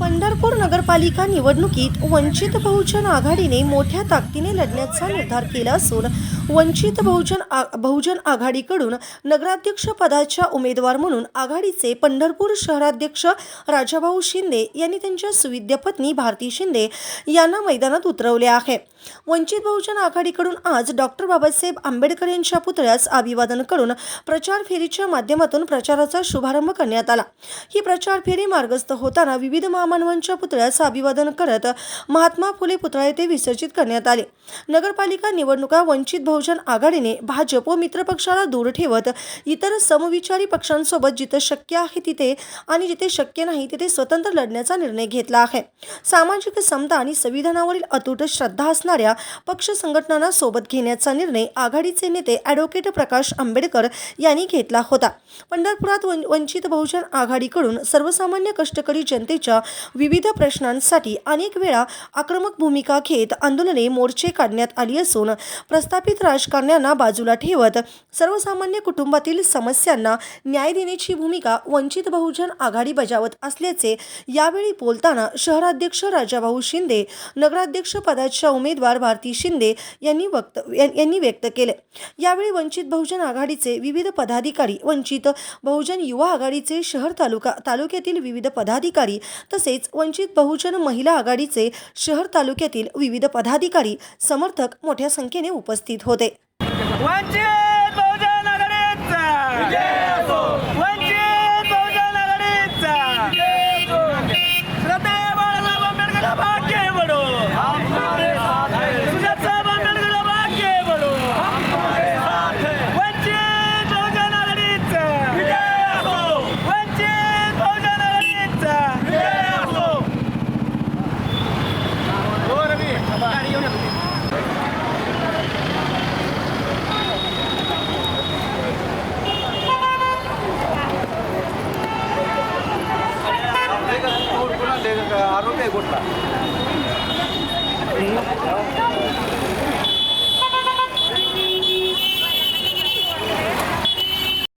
पंढरपूर नगरपालिका निवडणुकीत वंचित बहुजन आघाडीने मोठ्या ताकदीने लढण्याचा निर्धार केला असून वंचित बहुजन आ बहुजन आघाडीकडून नगराध्यक्ष पदाच्या उमेदवार म्हणून आघाडीचे पंढरपूर शहराध्यक्ष राजाभाऊ शिंदे यांनी त्यांच्या सुविद्य पत्नी भारती शिंदे यांना मैदानात उतरवले आहे. वंचित बहुजन आघाडीकडून आज डॉक्टर बाबासाहेब आंबेडकर यांच्या पुतळ्यास अभिवादन करून प्रचार फेरीच्या माध्यमातून प्रचाराचा शुभारंभ करण्यात आला. ही प्रचार फेरी मार्गस्थ होताना विविध महामानवांच्या पुतळ्यास अभिवादन करत महात्मा फुले पुतळा येथे विसर्जित करण्यात आले. नगरपालिका निवडणुका वंचित बहुजन आघाडीने भाजप व मित्रपक्षाला दूर ठेवत इतर समविचारी पक्षांसोबत जिथं शक्य आहे तिथे आणि जिथे शक्य नाही तिथे स्वतंत्र लढण्याचा निर्णय घेतला आहे. सामाजिक समता आणि संविधानावरील अतूट श्रद्धा असणाऱ्या पक्ष संघटनांना सोबत घेण्याचा निर्णय आघाडीचे नेते ॲडव्होकेट प्रकाश आंबेडकर यांनी घेतला होता. पंढरपुरात वंचित बहुजन आघाडीकडून सर्वसामान्य कष्टकरी जनतेच्या विविध प्रश्नांसाठी अनेक वेळा आक्रमक भूमिका घेत आंदोलने मोर्चे काढण्यात आली असून प्रस्थापित राजकारण्यांना बाजूला ठेवत सर्वसामान्य कुटुंबातील समस्यांना न्याय देण्याची भूमिका वंचित बहुजन आघाडी बजावत असल्याचे यावेळी बोलताना शहराध्यक्ष राजाभाऊ शिंदे नगराध्यक्ष पदाच्या उमेदवार भारती शिंदे यांनी वक्त यांनी व्यक्त केले. यावेळी वंचित बहुजन आघाडीचे विविध पदाधिकारी वंचित बहुजन युवा आघाडीचे शहर तालुका तालुक्यातील विविध पदाधिकारी तसेच वंचित बहुजन महिला आघाडीचे शहर तालुक्यातील विविध पदाधिकारी समर्थक मोठ्या संख्येने उपस्थित होते वंचित बहुजन आघाडीचा वंचित बहुजन आघाडीचा श्रद्धेय बाळासाहेब आंबेडकर भाग्य बडो सुजातसाहेब आंबेडकर भाग्य बडो वंचित बहुजन आघाडीचा वंचित बहुजन आघाडीचा हो रवी गाडी घेऊन येतो आरोग्य आहे कुठला?